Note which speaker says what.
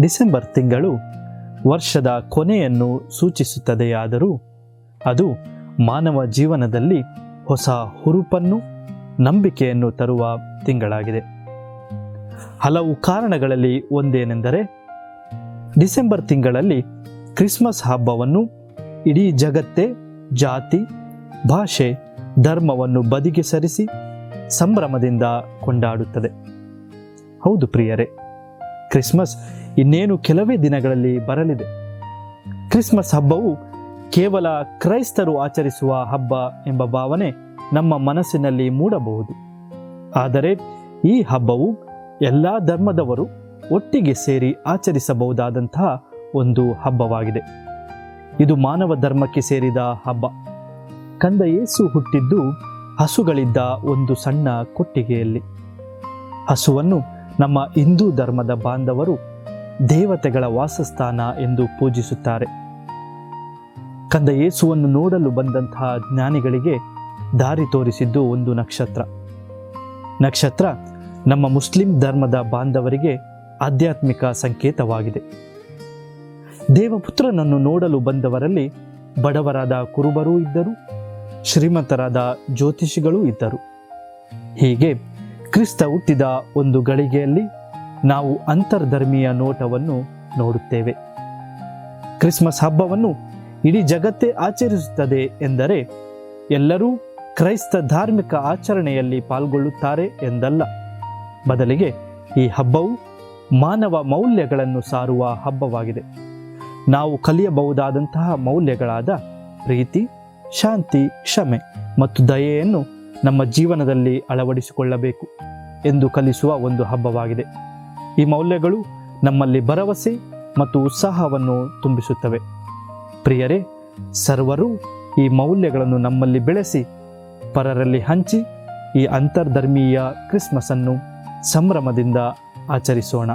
Speaker 1: December ತಿಂಗಳು ವರ್ಷದ ಕೊನೆಯನ್ನು ಸೂಚಿಸುತ್ತದೆಯಾದರೂ ಅದು ಮಾನವ ಜೀವನದಲ್ಲಿ ಹೊಸ ಹುರುಪನ್ನು, ನಂಬಿಕೆಯನ್ನು ತರುವ ತಿಂಗಳಾಗಿದೆ. ಹಲವು ಕಾರಣಗಳಲ್ಲಿ ಒಂದೇನೆಂದರೆ, ಡಿಸೆಂಬರ್ ತಿಂಗಳಲ್ಲಿ ಕ್ರಿಸ್ಮಸ್ ಹಬ್ಬವನ್ನು ಇಡೀ ಜಗತ್ತೇ, ಜಾತಿ, ಭಾಷೆ, ಧರ್ಮವನ್ನು ಬದಿಗೆ ಸರಿಸಿ ಸಂಭ್ರಮದಿಂದ ಕೊಂಡಾಡುತ್ತದೆ. ಹೌದು ಪ್ರಿಯರೇ. ಕ್ರಿಸ್ಮಸ್ ಇನ್ನೇನು ಕೆಲವೇ ದಿನಗಳಲ್ಲಿ ಬರಲಿದೆ. ಕ್ರಿಸ್ಮಸ್ ಹಬ್ಬವು ಕೇವಲ ಕ್ರೈಸ್ತರು ಆಚರಿಸುವ ಹಬ್ಬ ಎಂಬ ಭಾವನೆ ನಮ್ಮ ಮನಸ್ಸಿನಲ್ಲಿ ಮೂಡಬಹುದು. ಆದರೆ ಈ ಹಬ್ಬವು ಎಲ್ಲ ಧರ್ಮದವರು ಒಟ್ಟಿಗೆ ಸೇರಿ ಆಚರಿಸಬಹುದಾದಂತಹ ಒಂದು ಹಬ್ಬವಾಗಿದೆ. ಇದು ಮಾನವ ಧರ್ಮಕ್ಕೆ ಸೇರಿದ ಹಬ್ಬ. ಕಂದ ಯೇಸು ಹುಟ್ಟಿದ್ದು ಹಸುಗಳಿದ್ದ ಒಂದು ಸಣ್ಣ ಕೊಟ್ಟಿಗೆಯಲ್ಲಿ. ಹಸುವನ್ನು ನಮ್ಮ ಹಿಂದೂ ಧರ್ಮದ ಬಾಂಧವರು ದೇವತೆಗಳ ವಾಸಸ್ಥಾನ ಎಂದು ಪೂಜಿಸುತ್ತಾರೆ. ಕಂದ ಯೇಸುವನ್ನು ನೋಡಲು ಬಂದಂತಹ ಜ್ಞಾನಿಗಳಿಗೆ ದಾರಿ ತೋರಿಸಿದ್ದು ಒಂದು ನಕ್ಷತ್ರ. ನಕ್ಷತ್ರ ನಮ್ಮ ಮುಸ್ಲಿಂ ಧರ್ಮದ ಬಾಂಧವರಿಗೆ ಆಧ್ಯಾತ್ಮಿಕ ಸಂಕೇತವಾಗಿದೆ. ದೇವಪುತ್ರನನ್ನು ನೋಡಲು ಬಂದವರಲ್ಲಿ ಬಡವರಾದ ಕುರುಬರೂ ಇದ್ದರು, ಶ್ರೀಮಂತರಾದ ಜ್ಯೋತಿಷಿಗಳೂ ಇದ್ದರು. ಹೀಗೆ ಕ್ರಿಸ್ತ ಹುಟ್ಟಿದ ಒಂದು ಗಳಿಗೆಯಲ್ಲಿ ನಾವು ಅಂತರ್ಧರ್ಮೀಯ ನೋಟವನ್ನು ನೋಡುತ್ತೇವೆ. ಕ್ರಿಸ್ಮಸ್ ಹಬ್ಬವನ್ನು ಇಡೀ ಜಗತ್ತೇ ಆಚರಿಸುತ್ತದೆ ಎಂದರೆ ಎಲ್ಲರೂ ಕ್ರೈಸ್ತ ಧಾರ್ಮಿಕ ಆಚರಣೆಯಲ್ಲಿ ಪಾಲ್ಗೊಳ್ಳುತ್ತಾರೆ ಎಂದಲ್ಲ. ಬದಲಿಗೆ ಈ ಹಬ್ಬವು ಮಾನವ ಮೌಲ್ಯಗಳನ್ನು ಸಾರುವ ಹಬ್ಬವಾಗಿದೆ. ನಾವು ಕಲಿಯಬಹುದಾದಂತಹ ಮೌಲ್ಯಗಳಾದ ಪ್ರೀತಿ, ಶಾಂತಿ, ಕ್ಷಮೆ ಮತ್ತು ದಯೆಯನ್ನು ನಮ್ಮ ಜೀವನದಲ್ಲಿ ಅಳವಡಿಸಿಕೊಳ್ಳಬೇಕು ಎಂದು ಕಲಿಸುವ ಒಂದು ಹಬ್ಬವಾಗಿದೆ. ಈ ಮೌಲ್ಯಗಳು ನಮ್ಮಲ್ಲಿ ಭರವಸೆ ಮತ್ತು ಉತ್ಸಾಹವನ್ನು ತುಂಬಿಸುತ್ತವೆ. ಪ್ರಿಯರೇ, ಸರ್ವರು ಈ ಮೌಲ್ಯಗಳನ್ನು ನಮ್ಮಲ್ಲಿ ಬೆಳೆಸಿ, ಪರರಲ್ಲಿ ಹಂಚಿ ಈ ಅಂತರ್ಧರ್ಮೀಯ ಕ್ರಿಸ್ಮಸ್ ಅನ್ನು ಸಂಭ್ರಮದಿಂದ ಆಚರಿಸೋಣ.